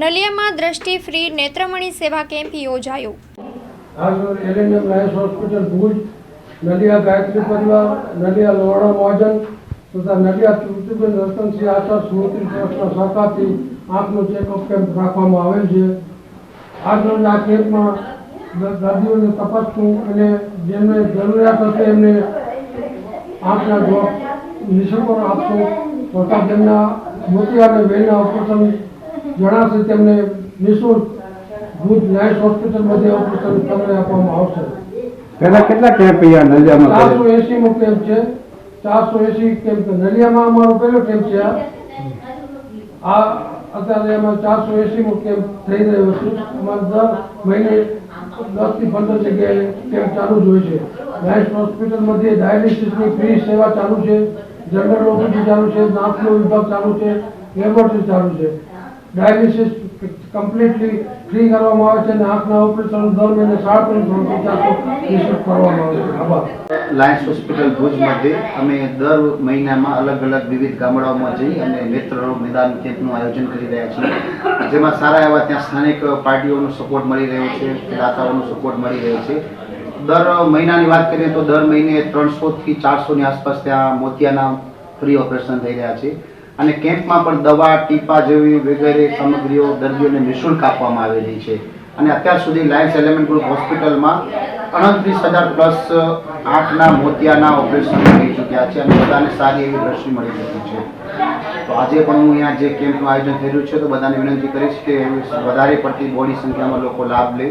નલિયામાં દ્રષ્ટિ ફ્રી નેત્રમણી સેવા કેમ્પ યોજાયો. આજરોજ એલએનએમ હોસ્પિટલ ભુજ, નલિયા ગાયત્રી પરિવાર, નલિયા લોહાણા મહાજન તથા નલિયા તૃપ્તિબેન રતનસિંહ આચાર સ્મૃતિ ટ્રસ્ટના સહકારથી આંખનો ચેકઅપ કેમ્પ રાખવામાં આવેલ છે. આજરોજ આ કેમ્પમાં દર્દીઓને તપાસવું અને જેમને જરૂરિયાત હશે એમને આંખના ડ્રોપ નિઃશુલ્ક આપશું. તથા તેમના મોતિયાને વેલના ઓપરેશન જણાશે તેમને નિઃશુલ્ક ભુજ હોસ્પિટલ હોસ્પિટલમાંથી ઓપરેશન તમને આપવામાં આવશે. પહેલા કેટલા કેમ્પ અહીંયા નલિયામાં ચારસો એસી નો કેમ્પ છે. ચારસો એસી કેમ્પ નલિયામાં અમારો પહેલો કેમ્પ છે આ. અત્યારે એમાં ચારસો એસી નો કેમ્પ થઈ રહ્યો છે. અમારે દર મહિને દસથી પંદર જગ્યાએ કેમ્પ ચાલુ જ હોય છે. નાઇટ લાયન્સ હોસ્પિટલમાંથી ડાયાલિસિસની ફ્રી સેવા ચાલુ છે. જનરલ ઓપીડી ચાલુ છે. નાકનો વિભાગ ચાલુ છે. લેબોરેટરી ચાલુ છે. ડાયાલિસિસ કમ્પ્લીટલી ફ્રી કરવામાં આવે છે અને આંખના ઓપરેશન દર મહિને ચારસો નિઃશુલ્ક કરવામાં આવે છે. આભાર. લાયન્સ હોસ્પિટલ ભુજમાંથી અમે દર મહિનામાં અલગ અલગ વિવિધ ગામડાઓમાં જઈ અને નેત્ર રોગ કેમ્પનું આયોજન કરી રહ્યા છીએ. જેમાં સારા એવા ત્યાં સ્થાનિક પાર્ટીઓનો સપોર્ટ મળી રહ્યો છે, દાતાઓનો સપોર્ટ મળી રહ્યો છે. દર મહિનાની વાત કરીએ તો દર મહિને ત્રણસોથી ચારસોની આસપાસ ત્યાં મોતિયાના ફ્રી ઓપરેશન થઈ રહ્યા છે. અને કેમ્પમાં પણ દવા, ટીપા જેવી વગેરે સામગ્રીઓ, દર્દીઓને નિઃશુલ્ક આપવામાં આવેલી છે. અને અત્યાર સુધી લાયન્સ એલિમેન્ટ ગ્રુપ હોસ્પિટલમાં અડત્રીસ હજાર પ્લસ આંખના મોતિયાના ઓપરેશન થઈ ચૂક્યા છે અને બધાને સારી એવી દ્રષ્ટિ મળી ચૂકી છે. તો આજે પણ હું અહીંયા જે કેમ્પનું આયોજન થઈ રહ્યું છે, તો બધાને વિનંતી કરીશ કે વધારે પડતી બોડી સંખ્યામાં લોકો લાભ લે.